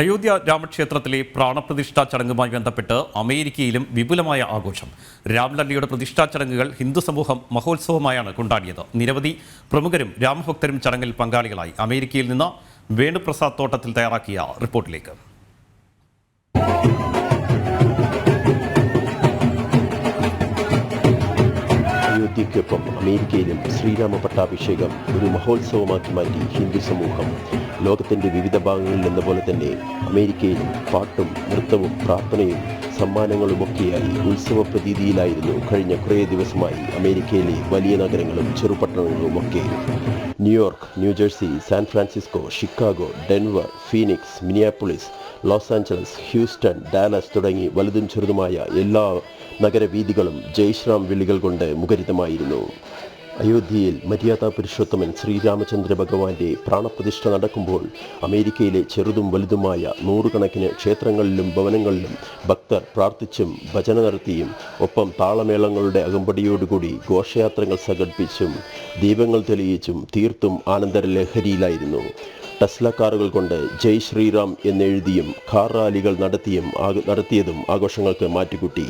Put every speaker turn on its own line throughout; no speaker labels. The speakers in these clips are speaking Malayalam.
അയോധ്യ രാമക്ഷേത്രത്തിലെ പ്രാണപ്രതിഷ്ഠാ ചടങ്ങുമായി ബന്ധപ്പെട്ട് അമേരിക്കയിലും വിപുലമായ ആഘോഷം. രാംലല്ലയുടെ പ്രതിഷ്ഠാ ചടങ്ങുകൾ ഹിന്ദു സമൂഹം മഹോത്സവമായാണ് കൊണ്ടാടിയത്. നിരവധി പ്രമുഖരും രാമഭക്തരും ചടങ്ങിൽ പങ്കാളികളായി. അമേരിക്കയിൽ നിന്ന് വേണുപ്രസാദ് തോട്ടത്തിൽ തയ്യാറാക്കിയ റിപ്പോർട്ടിലേക്ക്.
അയോധ്യയ്ക്കൊപ്പം അമേരിക്കയിലും ശ്രീരാമ പട്ടാഭിഷേകം ഒരു മഹോത്സവമാക്കി മാറ്റി ഹിന്ദു സമൂഹം. ലോകത്തിന്റെ വിവിധ ഭാഗങ്ങളിൽ എന്ന പോലെ തന്നെ അമേരിക്കയിലും പാട്ടും നൃത്തവും പ്രാർത്ഥനയും സമ്മാനങ്ങളുമൊക്കെയായി ഉത്സവ പ്രതീതിയിലായിരുന്നു കഴിഞ്ഞ കുറേ ദിവസമായി അമേരിക്കയിലെ വലിയ നഗരങ്ങളും ചെറുപട്ടണങ്ങളുമൊക്കെ New York New Jersey San Francisco Chicago Denver Phoenix Minneapolis Los Angeles Houston Dallas തുടങ്ങി വലുതും ചെറുതുമായ എല്ലാ നഗരവീഥികളും ജയ്ശ്രാം വിളികൾ കൊണ്ട് മുഖരിതമായിരുന്നു. അയോധ്യയിൽ മര്യാദാ പുരുഷോത്തമൻ ശ്രീരാമചന്ദ്ര ഭഗവാന്റെ പ്രാണപ്രതിഷ്ഠ നടക്കുമ്പോൾ അമേരിക്കയിലെ ചെറുതും വലുതുമായ നൂറുകണക്കിന് ക്ഷേത്രങ്ങളിലും ഭവനങ്ങളിലും ഭക്തർ പ്രാർത്ഥിച്ചും ഭജന നടത്തിയും ഒപ്പം താളമേളങ്ങളുടെ അകമ്പടിയോടുകൂടി ഘോഷയാത്രകൾ സംഘടിപ്പിച്ചും ദീപങ്ങൾ തെളിയിച്ചും തീർത്തും ആനന്ദലഹരിയിലായിരുന്നു ടെസ്ല കാറുകൾ കൊണ്ട് ജയ് ശ്രീറാം എന്നെഴുതിയും കാർ റാലികൾ നടത്തിയും നടത്തിയതും ആഘോഷങ്ങൾക്ക് മാറ്റുകൂട്ടി.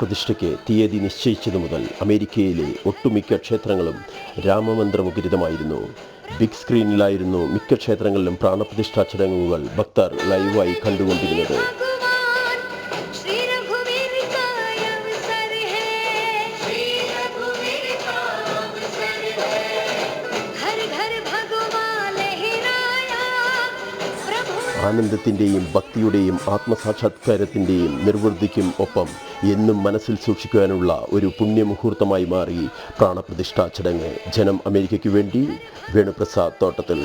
പ്രതിഷ്ഠയ്ക്ക് തീയതി നിശ്ചയിച്ചതു മുതൽ അമേരിക്കയിലെ ഒട്ടുമിക്ക ക്ഷേത്രങ്ങളും രാമമന്ത്രമുഖരിതമായിരുന്നു. ബിഗ് സ്ക്രീനിലായിരുന്നു മിക്ക ക്ഷേത്രങ്ങളിലും പ്രാണപ്രതിഷ്ഠാ ചടങ്ങുകൾ ഭക്തർ ലൈവായി കണ്ടുകൊണ്ടിരുന്നത്. ആനന്ദത്തിന്റെയും ഭക്തിയുടെയും ആത്മസാക്ഷാത്കാരത്തിന്റെയും നിർവൃത്തിക്കും ഒപ്പം എന്നും മനസ്സിൽ സൂക്ഷിക്കാനുള്ള ഒരു പുണ്യമുഹൂർത്തമായി മാറി പ്രാണപ്രതിഷ്ഠാ ചടങ്ങ് ജനം അമേരിക്കയ്ക്ക് വേണ്ടി വേണുപ്രസാദ് തോട്ടത്തിൽ.